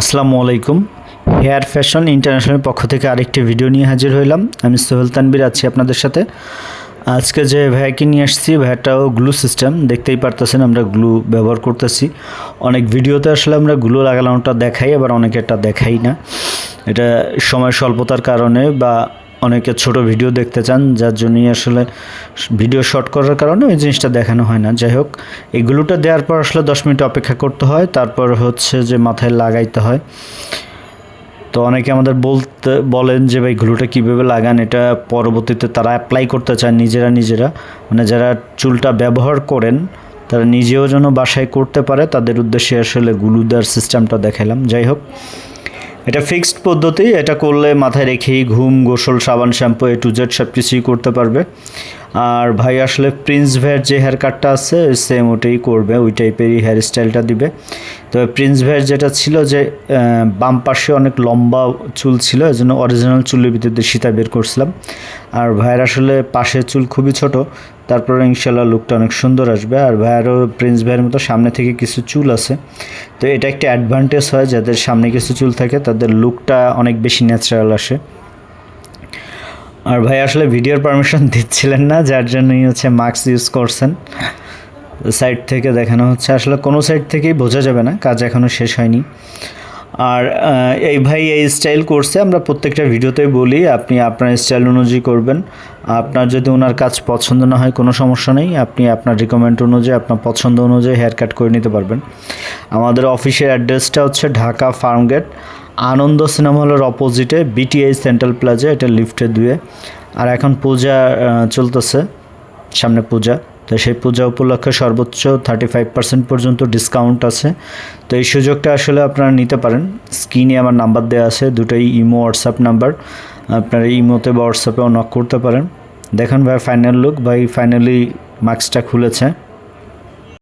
আসসালামু আলাইকুম। Hair fashion international পক্ষ থেকে আরেকটি ভিডিও নিয়ে হাজির হইলাম। আমি সোহেল তানবির আছি আপনাদের সাথে। আজকে যে ভ্যাকে নিয়ে আসছি ভ্যাটাও গ্লু সিস্টেম। দেখতেই পারতেছেন আমরা গ্লু ব্যবহার করতেছি। অনেক ভিডিওতে আসলে আমরা গ্লু লাগালামটা দেখাই, আবার অনেকে এটা দেখাই না। এটা সময় স্বল্পতার কারণে বা অনেকে ছোট ভিডিও দেখতে চান, যার জন্যই আসলে ভিডিও শর্ট করার কারণে ওই জিনিসটা দেখানো হয় না। যাই হোক, এগুলোটা দেওয়ার পর আসলে দশ মিনিট অপেক্ষা করতে হয়, তারপর হচ্ছে যে মাথায় লাগাইতে হয়। তো অনেকে আমাদের বলতে, বলেন যে ভাই গ্লুটা কীভাবে লাগান, এটা পরবর্তীতে তারা অ্যাপ্লাই করতে চান নিজেরা নিজেরা। মানে যারা চুলটা ব্যবহার করেন, তারা নিজেও যেন বাসায় করতে পারে, তাদের উদ্দেশ্যে আসলে গ্লু দেওয়ার সিস্টেমটা দেখালাম। যাই হোক এটা ফিক্সড পদ্ধতি, এটা করলে মাথায় রেখেই ঘুম, গোসল, সাবান, শ্যাম্পু এ টু জেড সব কিছুই করতে পারবে। আর ভাই আসলে প্রিন্স ভ্যার যে হেয়ার কাটটা আছে সেম ওটাই করবে, ওই টাইপেরই হেয়ার স্টাইলটা দিবে। তবে প্রিন্স ভ্যার যেটা ছিল যে বাম পাশে অনেক লম্বা চুল ছিল এই জন্য অরিজিনাল চুলের ভিতরে সীতা বের করছিলাম। আর ভাইয়ের আসলে পাশের চুল খুবই ছোট, তারপরে ইনশাল্লাহ লুকটা অনেক সুন্দর আসবে। আর ভাইয়েরও প্রিন্স ভাইয়ের মতো সামনে থেকে কিছু চুল আছে। তো এটা একটা অ্যাডভান্টেজ হয়, যাদের সামনে কিছু চুল থাকে, তাদের লুকটা অনেক বেশি ন্যাচারাল আসে। আর ভাই আসলে ভিডিওর পারমিশন দিচ্ছিলেন না, যার জন্যই হচ্ছে মাস্ক ইউজ করছেন। সাইড থেকে দেখানো হচ্ছে, আসলে কোনো সাইড থেকেই বোঝা যাবে না, কাজ এখনও শেষ হয়নি। আর এই ভাই এই স্টাইল করছে, আমরা প্রত্যেকটা ভিডিওতেই বলি, আপনি আপনার স্টাইল অনুযায়ী করবেন। আপনার যদি ওনার কাজ পছন্দ না হয়, কোনো সমস্যা নেই, আপনি আপনার রিকমেন্ড অনুযায়ী, আপনার পছন্দ অনুযায়ী হেয়ার কাট করে নিতে পারবেন। আমাদের অফিসের অ্যাড্রেসটা হচ্ছে ঢাকা ফার্মগেট আনন্দ সিনেমা হলের অপোজিটে বিটিআই সেন্ট্রাল প্লাজা এটা লিফটে দুয়ে। আর এখন পূজা চলতেছে, সামনে পূজা। তো সেই পূজা উপলক্ষে সর্বোচ্চ থার্টি ফাইভ পার্সেন্ট পর্যন্ত ডিসকাউন্ট আছে। তো এই সুযোগটা আসলে আপনারা নিতে পারেন। স্ক্রিনে আমার নাম্বার দেওয়া আছে, দুটোই ইমো হোয়াটসঅ্যাপ নাম্বার আপনারা ইমোতে বা হোয়াটসঅ্যাপেও নক করতে পারেন। দেখেন ভাই ফাইনাল লুক ভাই ফাইনালি মাস্কটা খুলেছে।